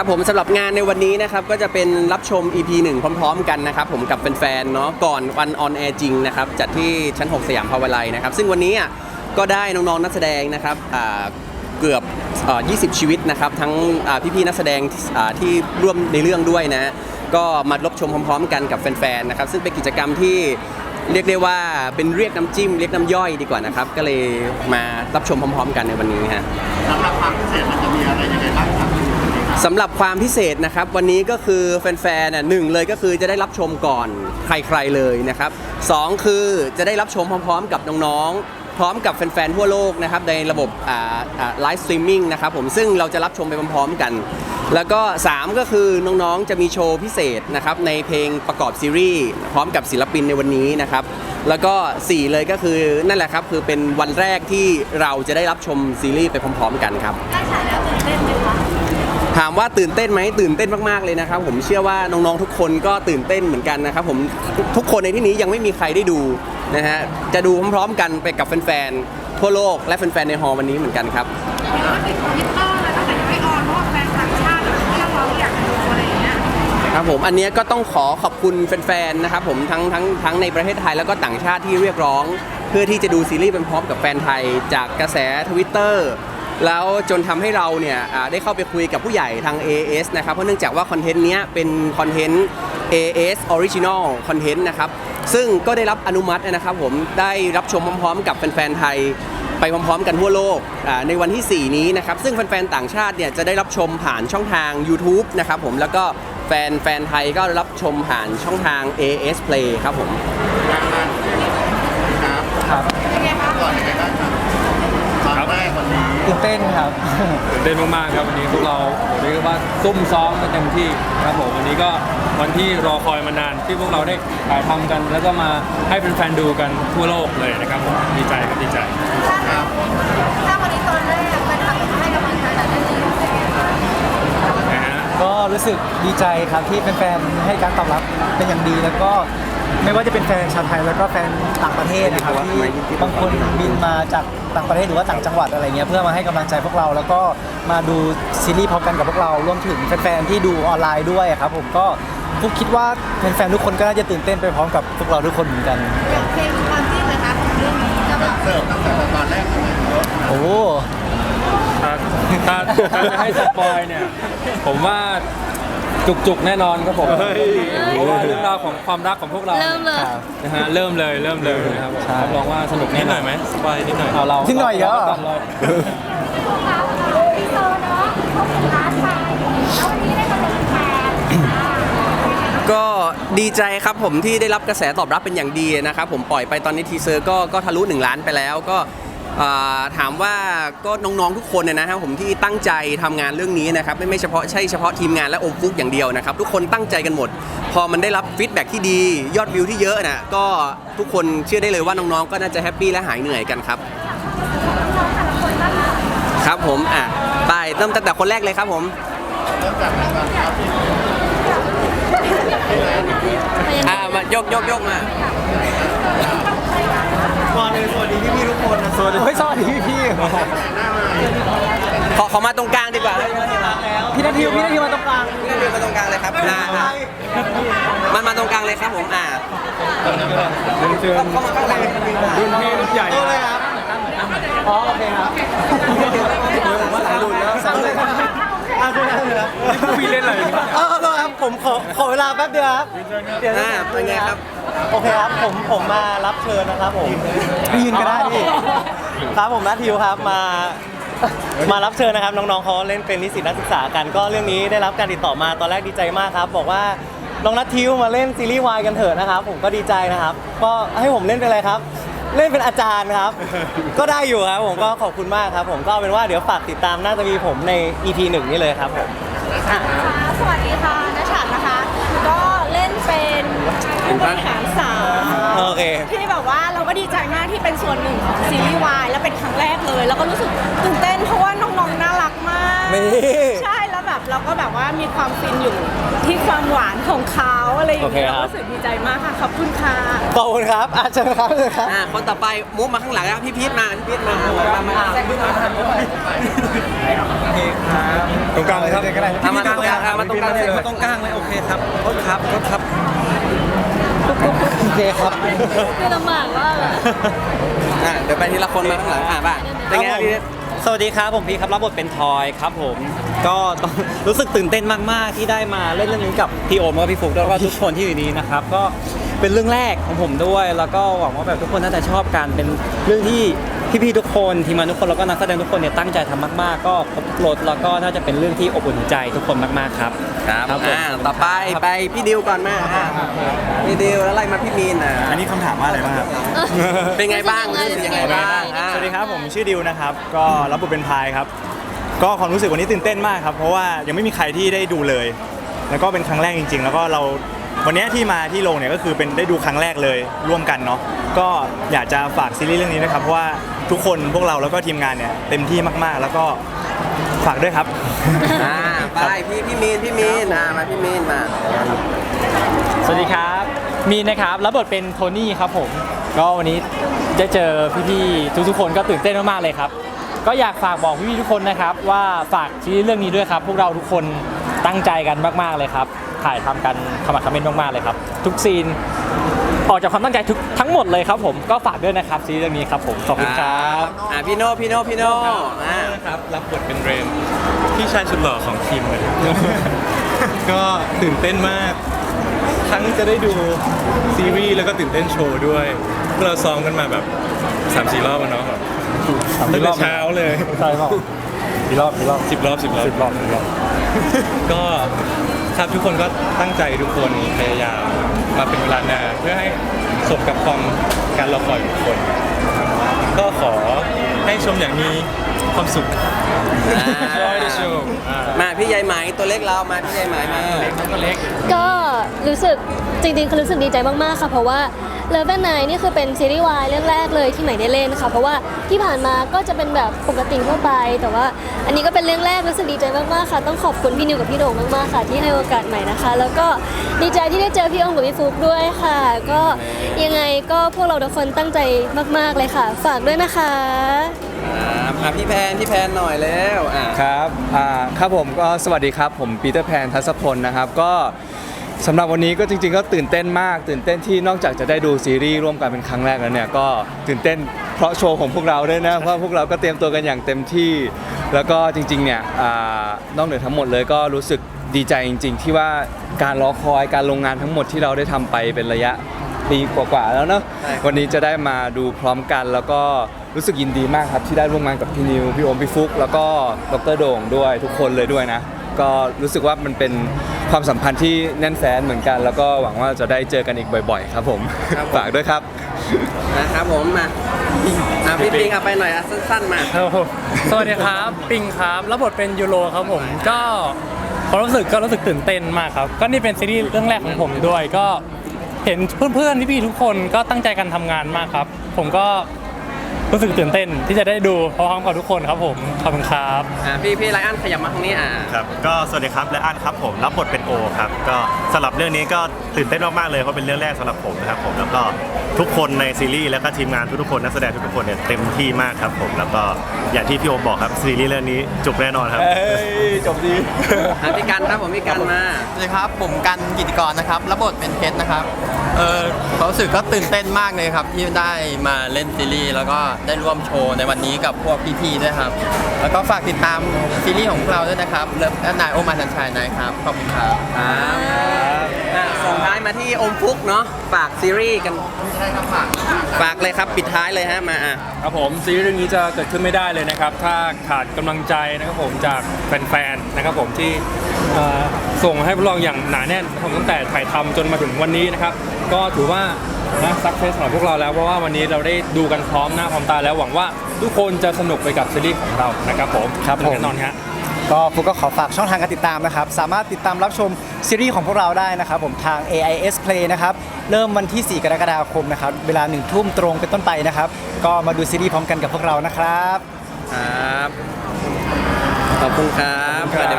ครับผมสำหรับงานในวันนี้นะครับก็จะเป็นรับชม EP 1 พร้อม ๆ กันนะครับผมกับแฟนๆเนาะก่อนวันออนแอร์จริงนะครับจัดที่ชั้น 6 สยามพาวไลน์นะครับซึ่งวันนี้อะก็ได้น้องๆนักแสดงนะครับอ่าเกือบเอ่อ20 ชีวิตนะครับทั้งอ่าพี่ๆนักแสดงอ่าที่ร่วมในเรื่องด้วยนะก็มารับชมพร้อม ๆ กันกับแฟนๆนะครับซึ่งเป็นกิจกรรมที่เรียกได้ว่าเป็นเรียกน้ำจิ้มเรียกน้ำย่อยดีกว่านะครับก็เลยมารับชมพร้อม ๆ กันในวันนี้ฮะ สำหรับความพิเศษมันจะมีอะไรยังไงบ้างครับ สำหรับความพิเศษนะครับ วันนี้ก็คือแฟนๆน่ะหนึ่งเลยก็คือจะได้รับชมก่อนใครๆเลยนะครับสองคือจะได้รับชมพร้อมๆ กับน้องๆ พร้อมกับแฟนๆทั่วโลกนะครับในระบบไลฟ์สตรีมมิ่งนะครับผมซึ่งเราจะรับชมไปพร้อมๆกัน แล้วก็ 3 ก็คือน้องๆจะมีโชว์พิเศษนะครับในเพลงประกอบซีรีส์พร้อมกับศิลปินในวันนี้นะครับแล้วก็ 4 เลยก็คือนั่นแหละครับคือเป็นวันแรกที่เราจะได้รับชมซีรีส์ไปพร้อม ๆ กันครับได้ฉายแล้วตื่นเต้นไหมคะ ถามว่าตื่นเต้นไหมตื่นเต้นมากๆเลยนะครับ ผมเชื่อว่าน้องๆทุกคนก็ตื่นเต้นเหมือนกันนะครับ ผมทุกคนในที่นี้ยังไม่มีใครได้ดูนะฮะจะดูพร้อมๆกันไปกับแฟนๆทั่วโลกและแฟนๆในฮอล์วันนี้เหมือนกันครับเห็นว่าติดทวิตเตอร์เลยตั้งแต่ยังไมออนเพราะแฟนต่างชาติเรียกร้องอยากดูอะไรอย่างเงี้ยครับผมอันนี้ก็ต้องขอขอบคุณแฟนๆนะครับผมทั้งทั้งทั้งในประเทศไทยแล้วก็ต่างชาติที่เรียกร้อง เพื่อที่จะดูซีรีส์เป็นพร้อมกับแฟนไทย จากกระแสทวิตเตอร์ แล้วจนทำให้เราเนี่ยอ่าได้เข้าไปคุยกับผู้ใหญ่ทาง AS นะครับ เพราะเนื่องจากว่าคอนเทนต์เนี้ยเป็นคอนเทนต์ AS Original Content นะครับ ซึ่งก็ได้รับอนุมัตินะครับผมได้รับชมพร้อมๆ กับแฟนๆไทยไปพร้อมๆ กันทั่วโลกอ่าในวันที่ 4 นี้นะครับ ซึ่งแฟนๆ ต่างชาติเนี่ยจะได้รับชมผ่านช่องทาง YouTube นะครับผมแล้วก็แฟนแฟนไทยก็รับชมผ่านช่องทาง AS Play ครับผมครับเป็นไงคะก่อนยังไงบ้างครับตอนแรก วันนี้ตื่นเต้นครับ ตื่นเต้นมากๆครับวันนี้พวกเราเรียกว่าซุ่มซ้อมกันเต็มที่ครับผมวันนี้ก็วันที่รอคอยมานานที่พวกเราได้ถ่ายทำกัน แล้วก็มาให้แฟนๆดูกันทั่วโลกเลยนะครับผมดีใจครับดีใจครับถ้าวันนี้ตอนแรกแฟนคลับให้กำลังใจแต่ละทีเป็นไงคะนะฮะก็รู้สึกดีใจครับที่แฟนๆให้การตอบรับเป็นอย่างดีแล้วก็ ไม่ว่าจะเป็นแฟนชาวไทยแล้วก็แฟนต่างประเทศนะครับที่บางคนบินมาจากต่างประเทศหรือว่าต่างจังหวัดอะไรเงี้ยเพื่อมาให้กำลังใจพวกเรา แล้วก็มาดูซีรีส์พร้อมกันกับพวกเรารวมถึงแฟนๆที่ดูออนไลน์ด้วยครับผมก็ฟุกคิดว่าแฟนๆทุกคนก็น่าจะตื่นเต้นไปพร้อมกับพวกเราทุกคนเหมือนกัน อย่างเพลงความจิ้นเลยคะของเรื่องนี้จะแบบเสิร์ฟตั้งแต่ตอนแรกเลยโอ้ถ้าถ้าถ้าจะให้สปอยเนี่ย ผมว่า จุกๆแน่นอนครับผมเพราะว่าเรื่องราวของความรักของพวกเราเริ่มเลย ครับนะฮะเริ่มเลยเริ่มเลยนะครับผมใช่รับรองว่าสนุกแน่นอนไหมสปอยนิดหน่อย เอาเรานิดหน่อยเยอะเหรอก่นเลยพี่โซเนาะเขาเป็นร้านชายแล้ววันนี้ได้มาเป็นแฟนก็ดีใจครับผมที่ได้รับกระแสตอบรับเป็นอย่างดีนะครับผมปล่อยไปตอนนี้ทีเซอร์ก็ก็ทะลุ 1 ล้านไปแล้ว ก็อ่า ถามว่าก็น้องๆทุกคนเนี่ยนะครับผมที่ตั้งใจทำงานเรื่องนี้นะครับไม่ไม่เฉพาะใช่เฉพาะทีมงานและโอมฟุกอย่างเดียวนะครับทุกคนตั้งใจกันหมด พอมันได้รับฟีดแบ็กที่ดียอดวิวที่เยอะนะก็ทุกคนเชื่อได้เลยว่าน้องๆก็น่าจะแฮปปี้และหายเหนื่อยกันครับครับผมอะไปเริ่มตั้งแต่คนแรกเลยครับผมเริ่มจากไหนก่อนครับอ่ามายกยกยกมา ก่อนเลยสวัสดีพี่ๆทุกคนนะสวัสดีสวัสดีพี่ ขอขอมาตรงกลางดีกว่า ๆพี่นาทิวพี่นาทิวมาตรงกลาง พี่นาเดินมาตรงกลางเลยครับอ่าอ่ามันมาตรงกลางเลย ครับผมอ่าเรียนเชิญเข้ามาข้างหลังรุ่นพี่รุ่นใหญ่โอเลยครับอ๋อโอเคครับผมว่าสายลุนแล้วสายลุนอะคุณนะคุณนะพี่เล่นอะไรออขอครับผมขอขอเวลาแป๊บเดียวครับเดี๋ยวเป็นไงครับโอเคครับผมผมมารับเชิญนะครับผมพี่ยืนก็ได้พี่ครับผมนัททิวครับมามารับเชิญนะครับน้องๆเขาเล่นเป็นนิสิตนักศึกษากันก็เรื่องนี้ได้รับการติดต่อมาตอนแรกดีใจมากครับ บอกว่า น้องนัททิวมาเล่นซีรีส์วายกันเถอะนะครับ ผมก็ดีใจนะครับ ก็ให้ผมเล่นเป็นอะไรครับ เล่นเป็นอาจารย์ครับ ก็ได้อยู่ครับผมก็ขอบคุณมากครับ ผมก็เอาเป็นว่าเดี๋ยวฝากติดตามน่าจะมีผมใน EP หนึ่งนี่เลยครับผมค่ะสวัสดีค่ะนัชชานะคะ ก็เล่นเป็นผู้บริหารสาวโอเค ที่แบบว่าเราก็ดีใจมากที่เป็นส่วนหนึ่งของซีรีส์วายและเป็นครั้งแรกเลย แล้วก็รู้สึกตื่นเต้นเพราะว่าน้องๆน่ารักมาก นี่ใช่แล้วแบบ เราก็แบบว่ามีความฟินอยู่ที่ความหวานของเขาอะไรอย่างเงี้ยโอเคครับ รู้สึกดีใจมากค่ะขอบคุณค่ะขอบคุณครับอาเชิญครับเชิญครับ อ่าคนต่อไปมุกมาข้างหลังแล้วพี่พีทมาพี่พีทมามามาแซงขึ้นมาตรงกลางเลยครับเอามาตรงกลางเอามาตรงกลางเลยตรงกลางเลยโอเคครับโทษครับโทษครับโอเคครับคือลำบากมากอะอ่าเดี๋ยวไปทีละคนมาข้างหลังอ่าบ้างเป็นไงพี่พีท สวัสดีครับผมพีครับรับบทเป็นทอยครับผม ก็ต้องรู้สึกตื่นเต้นมาก ๆ ที่ได้มาเล่นเรื่องนี้กับพี่โอมแล้วก็พี่ฟุกแล้วก็ทุกคนที่อยู่นี้นะครับก็เป็นเรื่องแรกของผมด้วย แล้วก็หวังว่าแบบทุกคนน่าจะชอบกันเป็นเรื่องที่ พี่ๆทุกคนทีมงานทุกคนแล้วก็นักแสดงทุกคนเนี่ยตั้งใจทำมากๆ ก็ครบทุกรสแล้วก็น่าจะเป็นเรื่องที่อบอุ่นใจทุกคนมากๆครับครับครับผมอ่าต่อไปไปพี่ดิวก่อนมาอ่าพี่ดิวแล้วไล่มาพี่มีนอะอันนี้คำถามว่าอะไรบ้างครับ เป็นไงบ้างรู้สึกยังไงบ้างอ่าสวัสดีครับผมชื่อดิวนะครับ ก็รับบทเป็นพายครับ ก็ความรู้สึกวันนี้ตื่นเต้นมากครับ เพราะว่ายังไม่มีใครที่ได้ดูเลย แล้วก็เป็นครั้งแรกจริง ๆ แล้วก็เราวันนี้ที่มาที่โรงเนี่ยก็คือเป็นได้ดูครั้งแรกเลยร่วมกันเนาะก็อยากจะฝากซีรีส์เรื่องนี้นะครับเพราะว่า ทุกคนพวกเราแล้วก็ทีมงานเนี่ยเต็มที่มากๆ แล้วก็ฝากด้วยครับ อ่าไปพี่พี่มีนพี่มีนอ่ามาพี่มีนมา สวัสดีครับ มีนนะครับ รับบทเป็นโทนี่ครับผม ก็วันนี้ได้เจอพี่ๆทุกๆคนก็ตื่นเต้นมากๆเลยครับ ก็อยากฝากบอกพี่ๆทุกคนนะครับ ว่าฝากซีรีส์เรื่องนี้ด้วยครับ พวกเราทุกคนตั้งใจกันมากๆเลยครับ ถ่ายทำกันขมักเขม้นมากๆเลยครับ ทุกซีน ออกจากความตั้งใจทุกทั้งหมดเลยครับผมก็ฝากด้วยนะครับซีรีส์เรื่องนี้ครับผมขอบคุณครับอ่าพี่โน่พี่โน่พี่โน่อ่าครับรับบทเป็นเรนพี่ชายสุดหล่อของทีมเลยก็ตื่นเต้นมาก ทั้งจะได้ดูซีรีส์แล้วก็ตื่นเต้นโชว์ด้วยพวกเราซ้อมกันมาแบบ3ามสี่รอบแล้วเนาะแบบตั้งแต่เช้าเลยใช่เปล่าอีกรอบอีกรอบสิบรอบสิบรอบสิบรอบสิบรอบก็ครับทุกคนก็ตั้งใจทุกคนพยายาม มาเป็นเวลานานเพื่อให้สมกับความการรอคอยของทุกคน ก็ขอให้ชมอย่างมีความสุข Enjoy the show อ่ามาพี่ใหญ่ไหมตัวเล็กเรามาพี่ใหญ่ไหมมาตัวเล็กก็รู้สึกจริงๆคือรู้สึกดีใจมากๆค่ะ เพราะว่า เลิฟแอนไนนี่คือเป็นซีรีส์วายเรื่องแรกเลยที่ใหม่ได้เล่นค่ะ เพราะว่าที่ผ่านมาก็จะเป็นแบบปกติทั่วไป แต่ว่าอันนี้ก็เป็นเรื่องแรกรู้สึกดีใจมากๆค่ะ ต้องขอบคุณพี่นิวกับพี่โด่งมากๆค่ะ ที่ให้โอกาสใหม่นะคะ แล้วก็ดีใจที่ได้เจอพี่องค์กับพี่ฟุกด้วยค่ะ ก็ยังไงก็พวกเราทุกคนตั้งใจมาก ๆเลยค่ะ ฝากด้วยนะคะอ่าอ่าพี่แพนพี่แพนหน่อยแล้วอ่าครับอ่าครับผมก็สวัสดีครับผมปีเตอร์แพนทัศพลนะครับก็ สำหรับวันนี้ก็จริงๆก็ตื่นเต้นมาก ตื่นเต้นที่นอกจากจะได้ดูซีรีส์ร่วมกันเป็นครั้งแรกแล้วเนี่ยก็ตื่นเต้นเพราะโชว์ของพวกเราด้วยนะเพราะพวกเราก็เตรียมตัวกันอย่างเต็มที่ แล้วก็จริงๆเนี่ยอ่านอกเหนือทั้งหมดเลยก็รู้สึกดีใจจริง ๆ ที่ว่าการรอคอยการลงงานทั้งหมดที่เราได้ทำไปเป็นระยะปีกว่าๆแล้วเนาะวันนี้จะได้มาดูพร้อมกัน แล้วก็รู้สึกยินดีมากครับที่ได้ร่วมงานกับพี่นิวพี่โอมพี่ฟุก แล้วก็ดรโด่งด้วยทุกคนเลยด้วยนะ ก็รู้สึกว่ามันเป็น ความสัมพันธ์ที่แน่นแฟ้นเหมือนกัน แล้วก็หวังว่าจะได้เจอกันอีกบ่อย ๆ ครับผมฝากด้วยครับ นะครับผมมาอ่าพี่ปิงเอาไปหน่อยอะสั้นๆมา ครับผมสวัสดีครับ ปิงครับรับบทเป็นยูโรครับผม ก็ความรู้สึกก็รู้สึกตื่นเต้นมากครับ ก็นี่เป็นซีรีส์เรื่องแรกของผมด้วย ก็เห็นเพื่อนๆพี่ๆทุกคนก็ตั้งใจกันทำงานมากครับ ผมก็ รู้สึกตื่นเต้นที่จะได้ดูพร้อมๆกับทุกคนครับผม ขอบคุณครับ อ่าพี่พี่ไลอ้อนขยับมาทางนี้อ่าครับก็สวัสดีครับและอันครับผมรับบทเป็นโอครับก็สำหรับเรื่องนี้ก็ตื่นเต้นมากๆเลยเพราะเป็นเรื่องแรกสำหรับผมนะครับผมแล้วก็ ทุกคนในซีรีส์แล้วก็ทีมงานทุกๆคนนักแสดงทุกๆคนเนี่ยเต็มที่มากครับผม แล้วก็อย่างที่พี่โอมบอกครับซีรีส์เรื่องนี้จุกแน่นอนครับ เอ้ยจบดี อ่าพี่กันครับผมพี่กันมา สวัสดีครับ ผมกันกิติกรนะครับ รับบทเป็นเพชรนะครับ เออความรู้สึกก็ตื่นเต้นมากเลยครับ ที่ได้มาเล่นซีรีส์แล้วก็ได้ร่วมโชว์ในวันนี้กับพวกพี่ๆด้วยครับ แล้วก็ฝากติดตามซีรีส์ของพวกเราด้วยนะครับ เลิฟและนายโอมาสันชัยนายครับ ขอบคุณครับ ครับอะส่งท้าย มาที่อมฟุกเนาะฝากซีรีส์กันใช่ครับฝากฝากเลยครับปิดท้ายเลยฮะมาอะครับผมซีรีส์เรื่องนี้จะเกิดขึ้นไม่ได้เลยนะครับ ถ้าขาดกำลังใจนะครับผมจากแฟนๆนะครับผมที่เอ่อส่งให้พวกเราอย่างหนาแน่นนะครับผมตั้งแต่ถ่ายทำจนมาถึงวันนี้นะครับ ก็ถือว่านะซักเซสสำหรับพวกเราแล้วเพราะว่าวันนี้เราได้ดูกันพร้อมหน้าพร้อมตาแล้วหวังว่าทุกคนจะสนุกไปกับซีรีส์ของเรานะครับผมครับผม แน่นอนฮะ ก็ฟุกก็ขอฝากช่องทางการติดตามนะครับ สามารถติดตามรับชมซีรีส์ของพวกเราได้นะครับ ผมทาง AIS Play นะครับ เริ่มวันที่ 4 กรกฎาคมนะครับ เวลา1ทุ่มตรงเป็นต้นไปนะครับ ก็มาดูซีรีส์พร้อมกันกับพวกเรานะครับ ครับ ขอบคุณครับขอบคุณครับเดี๋ยว